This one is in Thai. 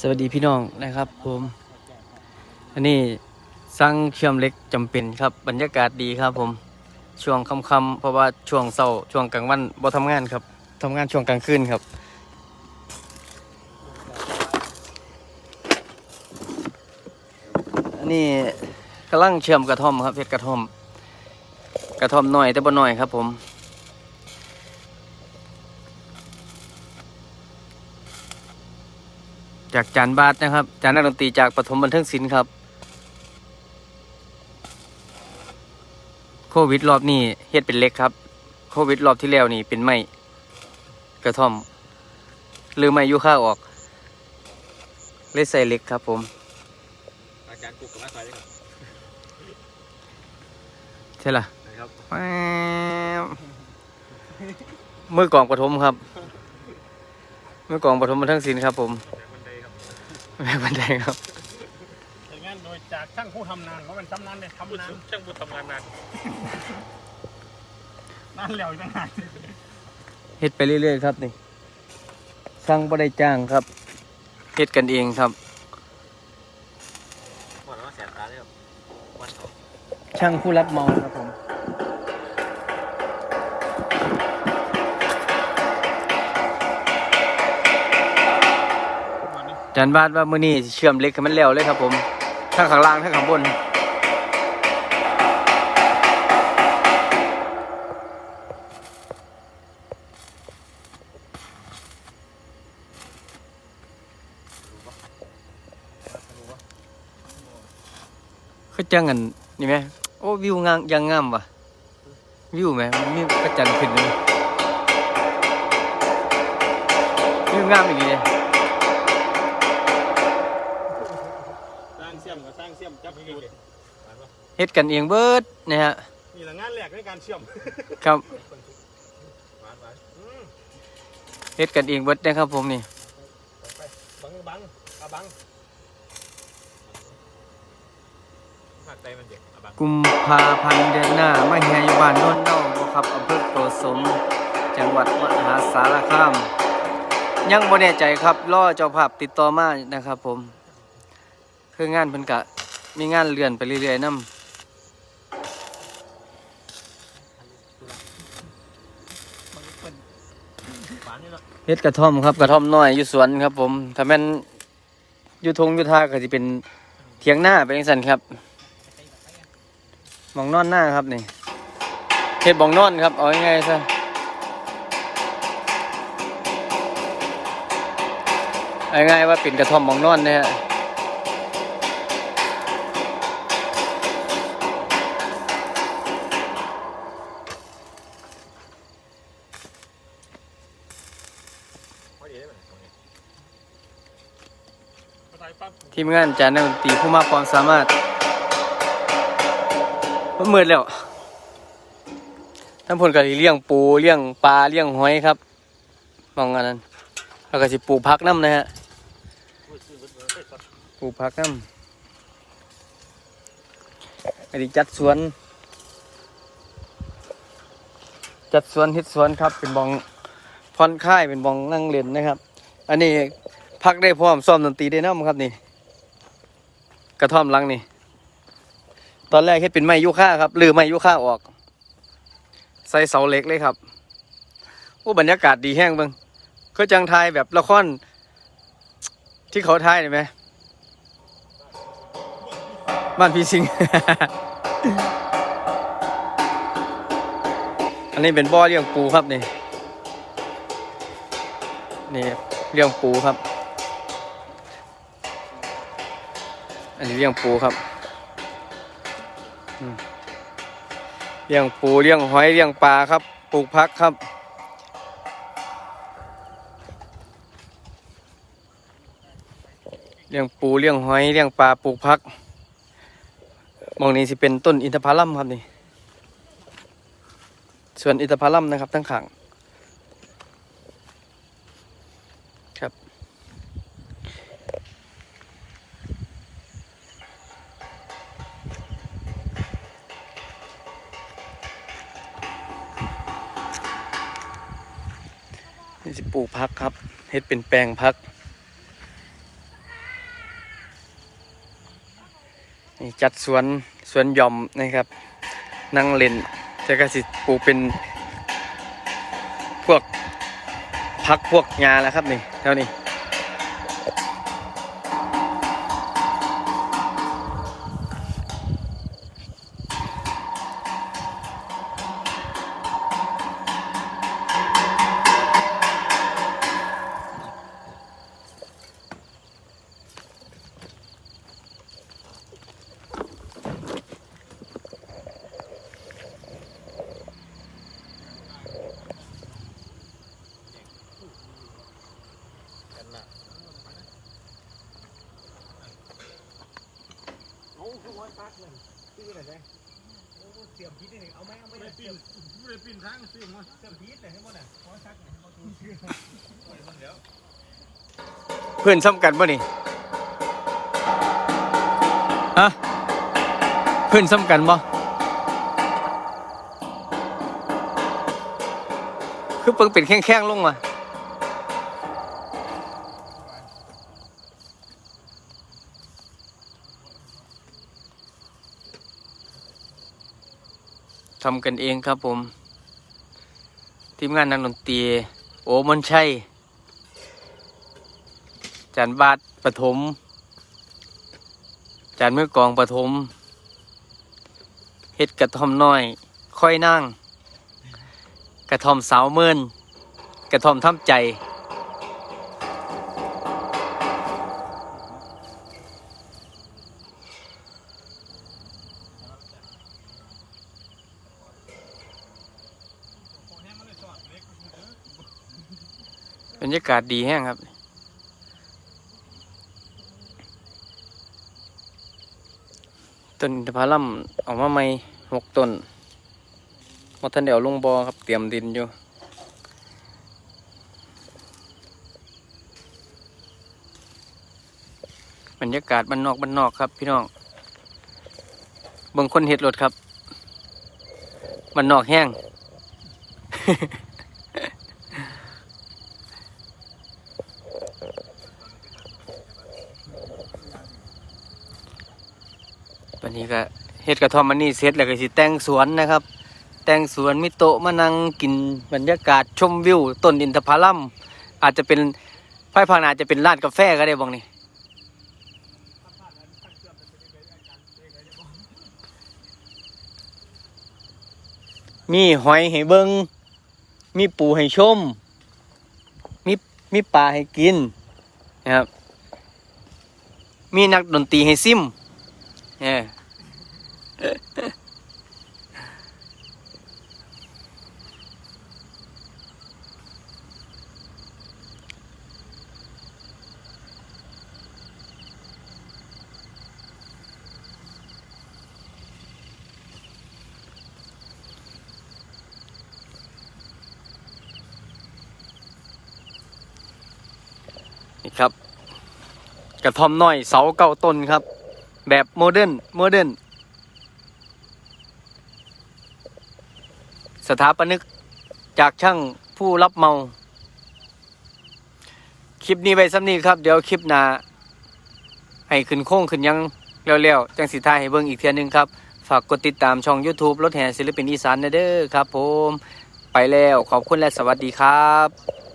สวัสดีพี่น้องนะครับผมอันนี้สร้างเชื่อมเล็กจำเป็นครับบรรยากาศดีครับผมช่วงค่ำๆเพราะว่าช่วงเช้าช่วงกลางวันบ่ทำงานครับทำงานช่วงกลางคืนครับ อันนี้กำลังเชื่อมกระท่อมครับเพชรกระท่อม กระท่อมหน่อยแต่บ่หน่อยครับผม จากจานบาทนะครับ จานนักดนตรีจากปฐมบันเทิงศิลป์ครับ โควิดรอบนี้เฮ็ดเป็นเล็กครับ โควิดรอบที่แล้วนี่เป็นไม้กระท่อม หรือไม้ยูค่าออก เลยใส่เหล็กครับ ผม อาจารย์ปลูกกับมาซอยด้วยครับใช่ล่ะนะครับแป๊บมือกลองปฐมครับมือกลองปฐมบันเทิงศิลป์ครับผม แรงบันไดครับแม่บันไดครับ อย่างนั้นโดยจากช่างผู้ทำนานเพราะมันทำนานเลยทำนานช่างบุญทำงานนานนานแล้วอีกต่างหากเฮ็ดไปเรื่อยๆครับนี่สร้างบ่ได้จ้างครับเฮ็ดกันเองครับ หมดแล้วแสบตาเลยครับวันออกช่างผู้รับเหมาครับ ผมวันนี้อาจารย์วาดว่ามือนี้เชื่อมเล็กให้มันแล้วเลยครับ ผมทั้งข้างล่างทั้งข้างบน คือจังอันนี่ไหมโอ้วิวงามยังงามว่ะ วิวไหมมันมีพระจันทร์ขึ้นเลยวิวงามอีกเลย เสียมกับสร้างเสียมจับจูดเฮ็ดกันเองเบิดนะฮะนี่แหละงานแรกในการเชื่อมครับหวานหวานอืมเฮ็ดกันเองเบิดนะครับผมนี่ไปบังบังอาบังภาคใจมันเด็กอะบังกุมภาพันธ์เดือนหน้ามาแห่อยู่บ้านโน่นเน่าบ่ครับอำเภอโกสม จังหวัดมหาสารคาม ยังบ่แน่ใจครับรอเจ้าภาพติดต่อมานะครับผม คืองานเพิ่นกะมีงานเลื่อนไปเรื่อยๆนำเนาะเฮ็ดกระท่อมครับกระท่อมน้อยอยู่สวนครับ ผมถ้าแม่นอยู่ทงอยู่ทาก็สิเป็นเถียงหน้าไปจังซั่นครับหมองนอนหน้าครับนี่เฮ็ดหมองนอนครับ เอาง่ายๆซะง่ายๆว่าเป็นกระท่อมหมองนอนนะฮะ ทีมงานจานนักดนตรีผู้มากความสามารถมันมืดแล้วท่านพลก็สิเลี้ยงปูเลี้ยงปลาเลี้ยงหอยครับมองอันนั้นแล้วก็สิปลูกผักน้ำนะฮะปลูกผักน้ำอันนี้จัดสวน จัดสวนเฮ็ดสวนครับเป็นบองผ่อนคลายเป็นบองนั่งเล่นนะครับ อันนี้ พักได้พร้อมซ้อมดนตรีได้น้ำครับนี่ กระท่อมลังนี่ ตอนแรกเฮ็ดเป็นไม้ยูค่าครับลือไม้ยูค่าออก ใส่เสาเหล็กเลยครับโอ้บรรยากาศดีแห้งเบิ่งก็จังทายแบบละครที่เขาทายเห็นไหมบ้านพี่สิง อันนี้เป็นบ่อเลี้ยงปูครับนี่ นี่เลี้ยงปูครับ อันนี้เลี้ยงปูครับเลี้ยงปูเลี้ยงหอยเลี้ยงปลาครับ ปลูกพักครับ เลี้ยงปูเลี้ยงหอยเลี้ยงปลาปลูกพักมองนี้สิเป็นต้นอินทผลัมครับนี่ ส่วนอินทผลัมนะครับทั้งขัง สิปลูกพักครับเฮ็ดเป็นแปลงพัก นี่จัดสวนสวนย่อมนะครับนั่งเล่นแต่ก็สิปลูกเป็นพวกพักพวกงาแล้วครับนี่เท่านี้ เอาคือว่าตักเลยซื้ออะไรได้โอ้เสียมพิษนี่เอาไหมเอาไหมเสียมไม่ได้ปีนทางซื้อมาเสียมพิษเลยให้หมดอะขอชักหน่อยให้หมดดูชื่อเดี๋ยวเพื่อนซ้ำกันป่ะนี่ฮะเพื่อนซ้ำกันป่คือเปิงเป็นแข้งๆลงมา ทำกันเองครับผม ทีมงานนักดนตรี โอมนชัยจานบาทปฐมจานมือกองปฐมเฮ็ดกระทอมน้อย ค่อยนั่ง กระทอมสาวเมินกระทอมทำใจ รรยากาศดีแห้งครับ ต้นอินทผลัมออกมาใหม่หกต้นหมดทันเดียวลงบอครับเตรียมดินอยู่ บรรยากาศบ้านนอกบ้านนอกครับ พี่น้องเบิ่งคนเห็ดรถครับบ้านนอกแห้ง วันนี้ก็เฮ็ดกระท่อมมันนี่เสร็จแล้วก็สิแต่งสวนนะครับ แต่งสวนมีโต๊ะมานั่งกินบรรยากาศชมวิวต้นอินทผลัมอาจจะเป็นภายภาคหน้าอาจจะเป็นร้านกาแฟก็ได้บางนี่มีหอยให้เบิงมีปูให้ชม มีมีปลาให้กินนะครับ มีนักดนตรีให้ซิมเออ นี่ครับ กระท่อมน้อยเสาเก้าต้นครับ แบบโมเดิร์นโมเดิร์นสถาปนิกจากช่างผู้รับเมา คลิปนี้ไปซ้ำนี้ครับ เดี๋ยวคลิปหน้าให้ขึ้นโค้งขึ้นยังเร็วๆ จังสิทายให้เบิ่งอีกเทียหนึงครับ ฝากกดติดตามช่อง YouTube รถแห่ศิลปินอีสานนะเด้อครับผม ไปแล้วขอบคุณและสวัสดีครับ